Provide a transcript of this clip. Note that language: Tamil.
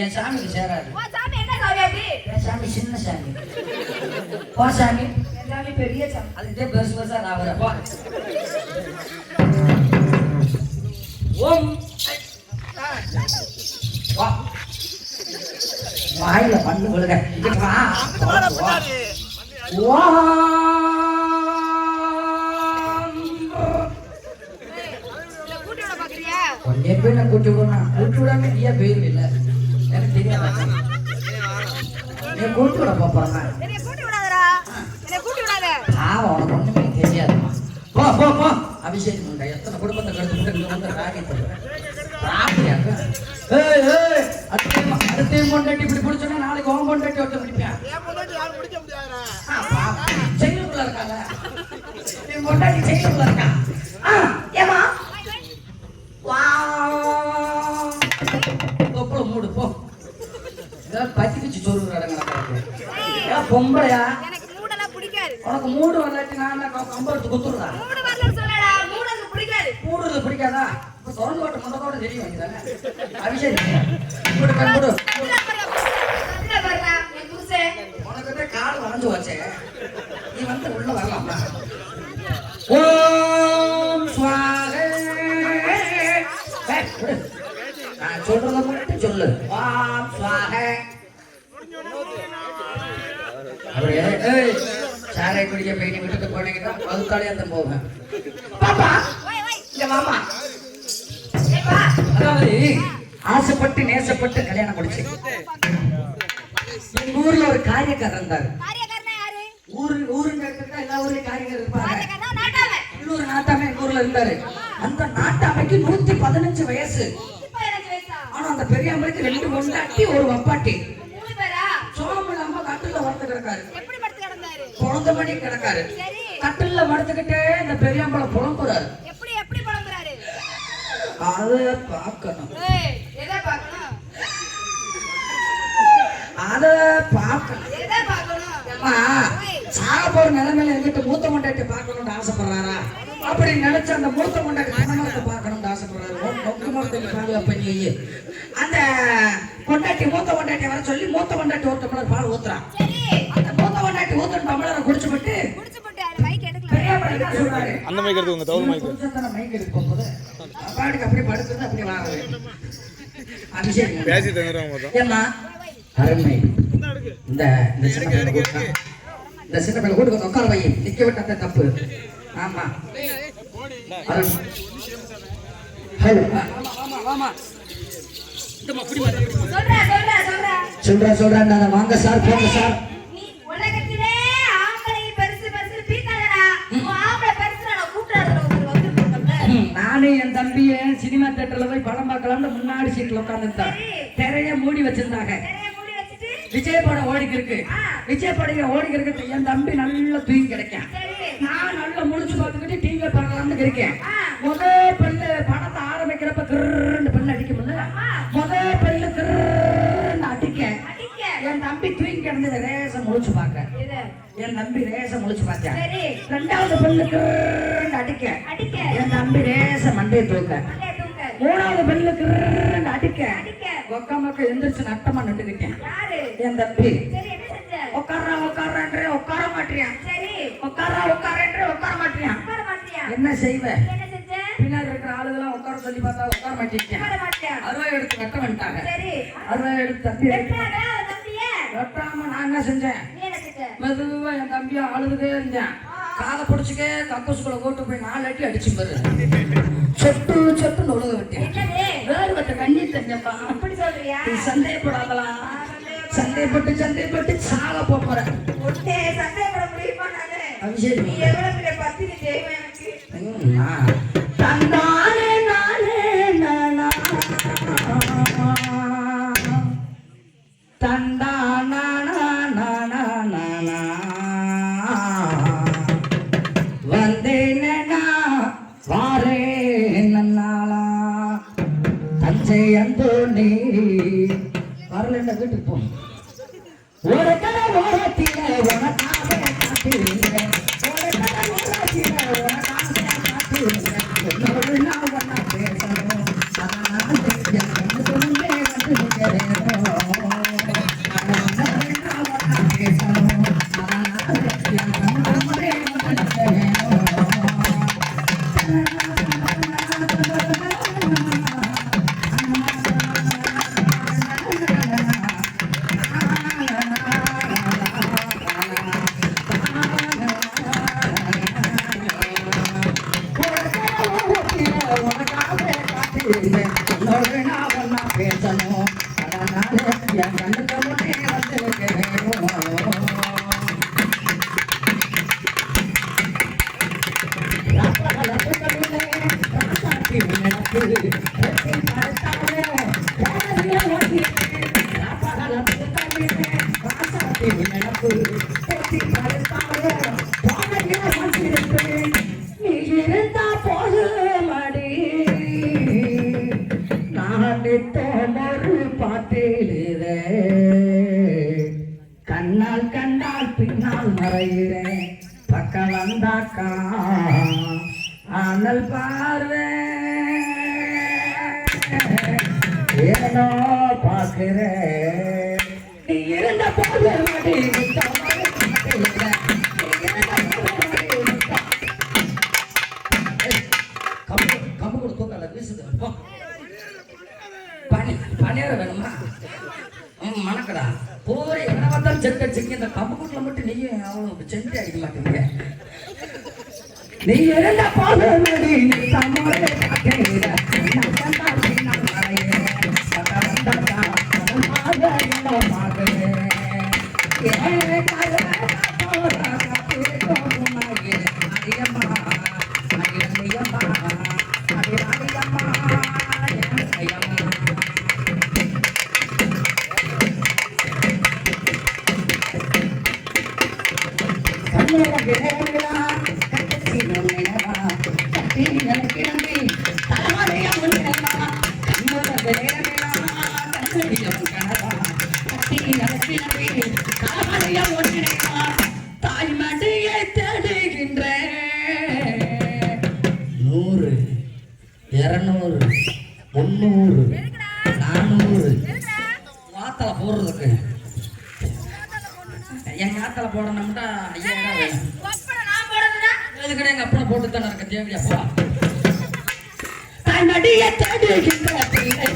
என் சாமிக்கு சேராது என் சாமி சின்ன சாமி போ சாமி சாமி பெரிய சாமி. அது பெருசு பெருசா நான் ஓம் வாயில பண்ணு விழுக கொஞ்சம் பேர் நான் கூட்டி விடணும் கூட்டி விடாம நீயே போயிருவில்ல எனக்கு தெரியாது. நீ கூட்டி விட விடாத. பாவம் உனக்கு ஒண்ணுமே தெரியாதுமா போ போ போ. அபிஷேகம் உண்டா எத்தனை குடும்பத்தை விட்டு இங்க வந்து அடுத்த பொண்டாட்டி இப்படி பிடிச்சோன்னா நாளைக்கு உன் பொண்டாட்டி ஒருத்தன் பிடிப்பேன். இருக்காங்க. பொண்டாட்டி இருக்கா? இதெல்லாம் பத்தி வச்சு சோறு கிடங்க ஏன் பொம்பளையா? எனக்கு மூடெல்லாம் பிடிக்காது. உனக்கு மூடு வரலாட்டி நான் என்ன கம்ப எடுத்து குத்துறதா. மூடுறது பிடிக்காதா? இப்ப திறந்து ஓட்ட முன்னதோட தெரியும் வைக்கிறாங்க அபிஷேகம் இப்படி கண்புடு கால் வளைஞ்சு வச்சே. நீ வந்து உள்ள வரலாமா? நான் சொல்றத மட்டும் சொல்லு ஓம் சுவாகே ஏய், சாரை குடிக்க போய் நீ வீட்டுக்கு போனீங்கன்னா பகுத்தாலே அந்த போவேன் பாப்பா. இங்க அதாவது ஆசைப்பட்டு நேசப்பட்டு கல்யாணம் முடிச்சு எங்க ஊர்ல ஒரு காரியக்காரர் இருந்தாரு காரியக்காரனா யாரு? ஊரு ஊருங்க எல்லா ஊர்லயும் காரியக்காரர் இருப்பாங்க. இன்னொரு நாட்டாமை எங்க ஊர்ல இருந்தாரு அந்த நாட்டாமைக்கு நூத்தி பதினஞ்சு வயசா? ஆனா அந்த பெரியம்மனுக்கு ரெண்டு பொண்டாட்டி ஒரு வப்பாட்டி? சோளம் இல்லாம கட்டில வளர்ந்து கிடக்காரு எப்படி படுத்து கிடந்தாரு? குழந்தை மணி கிடக்காரு. கட்டில வளர்த்துக்கிட்டே இந்த எப்படி எப்படி புலம்புறாரு? அதை பார்க்கணும்? அதை பார்க்கணும்? அம்மா, சாக போற நிலைமையில இருந்துட்டு மூத்த கொண்டாட்டி பார்க்கணும்னு ஆசைப்படுறாரா அப்படி நினைச்சு அந்த மூத்த கொண்டாட்டி பணமரத்தை பார்க்கணும்னு ஆசைப்படுறாரு ஒ- ஒக்கு மரத்துக்கு பாதுகாப்பு நீ அந்த கொண்டாட்டி மூத்த கொண்டாட்டி வர சொல்லி மூத்த கொண்டாட்டி ஒரு டம்ளர் பால் ஊத்துறான் சரி, அந்த மூத்த கொண்டாட்டி ஊத்துற டம்ளரை குடிச்சு விட்டு மைக் அந்த மைக் தவறு பேசி தந்துடுவாங்க மொத்தம். ஏம்மா? அருமை. இந்த இந்த சின்ன பையனை கூட்டா இந்த சின்ன பையனை கூட்டு கொஞ்சம் உட்கார வை. நிக்க விட்டத தப்பு. ஆமா. அருமை. ஹலோ. சொல்றேன், சொல்றேன், சொல்றேன். சொல்றேன் சொல்றேன் நான் வாங்க சார் போங்க சார். நானும் என் தம்பியும் சினிமா தியேட்டர்ல போய் படம் பார்க்கலாம்னு முன்னாடி சீட்ல உட்காந்துருந்தேன் திரைய மூடி வச்சிருந்தாங்க. நிறைய மூடி வச்சுட்டு, விஜய் படம் ஓடிக்கு இருக்கு. விஜய் படம் ஓடிக்கு இருக்கு என் தம்பி நல்லா தூங்கி கிடைக்கும் சரி. நான் நல்லா முழிச்சு பார்த்துக்கிட்டு டிவி பார்க்கலாம்னு இருக்கேன். ஆ. முத பல்லு படத்தை ஆரம்பிக்கிறப்ப கிருன்னு பல்லு அடிக்கும்ல முத பல்லு கிருன்னு அடிக்க அடிக்க. என் தம்பி தூங்கி ரேசம் முழிச்சு பார்க்க. என் தம்பி ரேசம் முழிச்சு பார்த்தேன். ரெண்டாவது கிருன்னு அடிக்க அடிக்க. என் தம்பி ரேச மண்டையை தூக்க. மூணாவது கிருன்னு அடிக்க. ஒக்க மக்கள் எந்திரிச்சு நட்டமா நின்றுக்கிட்டேன்? என் தம்பி? உட்கார்றா உட்கார்றன்ற உட்கார மாட்டியான் சரி. உட்காரா உட்காரன்ற உட்கார மாட்டியான் உட்கார மாட்டியா? என்ன செய்வ என்ன செஞ்ச? பின்னாடி இருக்கிற ஆளுகெல்லாம் உட்கார சொல்லி பார்த்தா உட்கார உட்கார மாட்டியா? அறுவாய் எடுத்து வெட்ட வந்துட்டாங்க சரி. அறுவாய் எடுத்து தம்பி வெட்டாதா உன் தம்பிய? வெட்டாம நான் என்ன செஞ்சேன்? மெதுவா என் தம்பியா அழுதுட்டே இருந்தேன் காலை பிடிச்சிக்கே கக்கூசுக்குள்ள போட்டு போய் நாலு அடி அடிச்சு பாரு சொட்டு சொட்டு ஒழுக விட்டேன்? வேறு வட்ட கண்ணி தஞ்சப்பா அப்படி சொல்றியா? நீ சந்தேகப்படாதலாம் சந்தேகப்பட்டு சந்தேகப்பட்டு போறேன் உன்னை சந்தேகப்பட முடியுமா நானு? அபிஷேகம் நீ எவ்வளவு? தந்தானே வரல வீட்டுக்கு போகணும் ஒரு கடை ஓரத்தில உனக்காக காத்திருந்தேன் ஒரு கடை ஓரத்தில உனக்காக காத்திருந்தேன் என்னோடு நான் ஒன்னா பேசணும். அதனால என் கண்ணுக்கு வந்து நிக்கிறேனோ. அதனால நான் கண்ணால் கண்டால் பின்னால் மறைகிறேன் பக்கம் வந்தாக்கா ஆனல் பார்வை. ஏனோ பார்க்கிறேன். நீ இருந்த போது கம்பு கம்பு கூட தூக்கல வீசுது. பனி பனியார வேணுமா? மணக்கடா. போய் என்ன பார்த்தாலும் செக்க செக்க இந்த கம்பு கூட்டில் மட்டும் நீ அவனுக்கு செஞ்சு அடிக்க மாட்டேங்க நீ போது இரநூறு முந்நூறு நானூறு வாத்தலை போடுறதுக்கு. எங்க ஆத்தல போடணும்னா ஐயாயிரம் இதுக்கிட்ட எங்க அப்பனை போட்டு தானே இருக்க தேவையா? போ. தேடுகின்ற